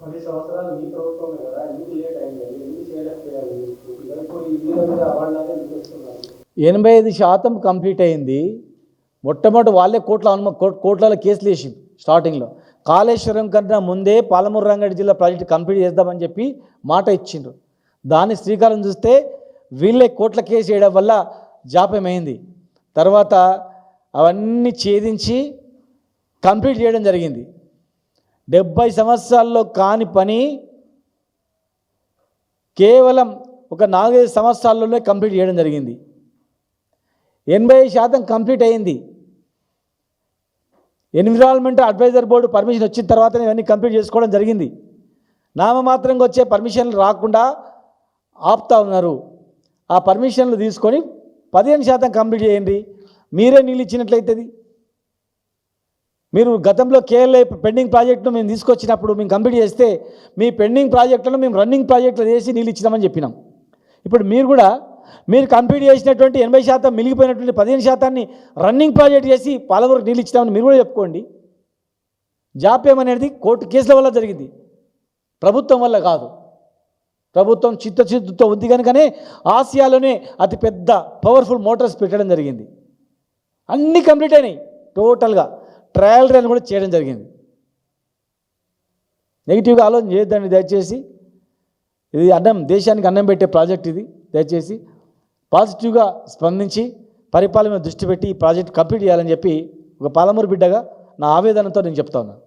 కొన్ని సంవత్సరాలు మీ ప్రభుత్వమే కదా ఎందుకు లేట్ అయింది? ఎందుకు చేయలేకపోయారు? ఇప్పుడు ఈ ఎనభై ఐదు శాతం కంప్లీట్ అయింది. మొట్టమొదటి వాళ్ళే కోట్ల అనుమ కో- కోట్ల కేసులు వేసి స్టార్టింగ్లో. కాళేశ్వరం కన్నా ముందే పాలమూరు రంగారెడ్డి జిల్లా ప్రాజెక్ట్ కంప్లీట్ చేద్దామని చెప్పి మాట ఇచ్చిండ్రు. దాన్ని శ్రీకారం చూస్తే వీళ్ళే కోట్ల కేసు వేయడం వల్ల జాప్యమైంది. తర్వాత అవన్నీ ఛేదించి కంప్లీట్ చేయడం జరిగింది. డెబ్బై సంవత్సరాల్లో కాని పని కేవలం ఒక నాలుగైదు సంవత్సరాల్లోనే కంప్లీట్ చేయడం జరిగింది. ఎనభై శాతం కంప్లీట్ అయింది. ఎన్విరాన్మెంట్ అడ్వైజర్ బోర్డు పర్మిషన్ వచ్చిన తర్వాత ఇవన్నీ కంప్లీట్ చేసుకోవడం జరిగింది. నామమాత్రంగా వచ్చే పర్మిషన్లు రాకుండా ఆపుతా ఉన్నారు. ఆ పర్మిషన్లు తీసుకొని పదిహేను శాతం కంప్లీట్ చేయండి. మీరే నీళ్ళు ఇచ్చినట్లయితుంది. మీరు గతంలో కేఎల్ఐ పెండింగ్ ప్రాజెక్టును మేము తీసుకొచ్చినప్పుడు మేము కంప్లీట్ చేస్తే మీ పెండింగ్ ప్రాజెక్టులను మేము రన్నింగ్ ప్రాజెక్టులు చేసి నీళ్ళు ఇచ్చినామని చెప్పినాం. ఇప్పుడు మీరు కూడా మీరు కంప్లీట్ చేసినటువంటి ఎనభై శాతం మిగిలిపోయినటువంటి పదిహేను శాతాన్ని రన్నింగ్ ప్రాజెక్ట్ చేసి పాలమూరుకు నీళ్ళు ఇచ్చినామని మీరు కూడా చెప్పుకోండి. జాప్యం అనేది కోర్టు కేసుల వల్ల జరిగింది. ప్రభుత్వం వల్ల కాదు. ప్రభుత్వం చిత్తచిత్తుతో ఉంది కనుకనే ఆసియాలోనే అతిపెద్ద పవర్ఫుల్ మోటార్స్ పెట్టడం జరిగింది. అన్నీ కంప్లీట్ అయినాయి టోటల్గా. ట్రయల్ రన్ కూడా చేయడం జరిగింది. నెగిటివ్గా ఆలోచన చేయొద్దండి దయచేసి. ఇది అన్నం దేశానికి అన్నం పెట్టే ప్రాజెక్ట్ ఇది దయచేసి. పాజిటివ్గా స్పందించి పరిపాలన దృష్టి పెట్టి ఈ ప్రాజెక్ట్ కంప్లీట్ చేయాలని చెప్పి ఒక పాలమూరు బిడ్డగా నా ఆవేదనతో నేను చెప్తా ఉన్నాను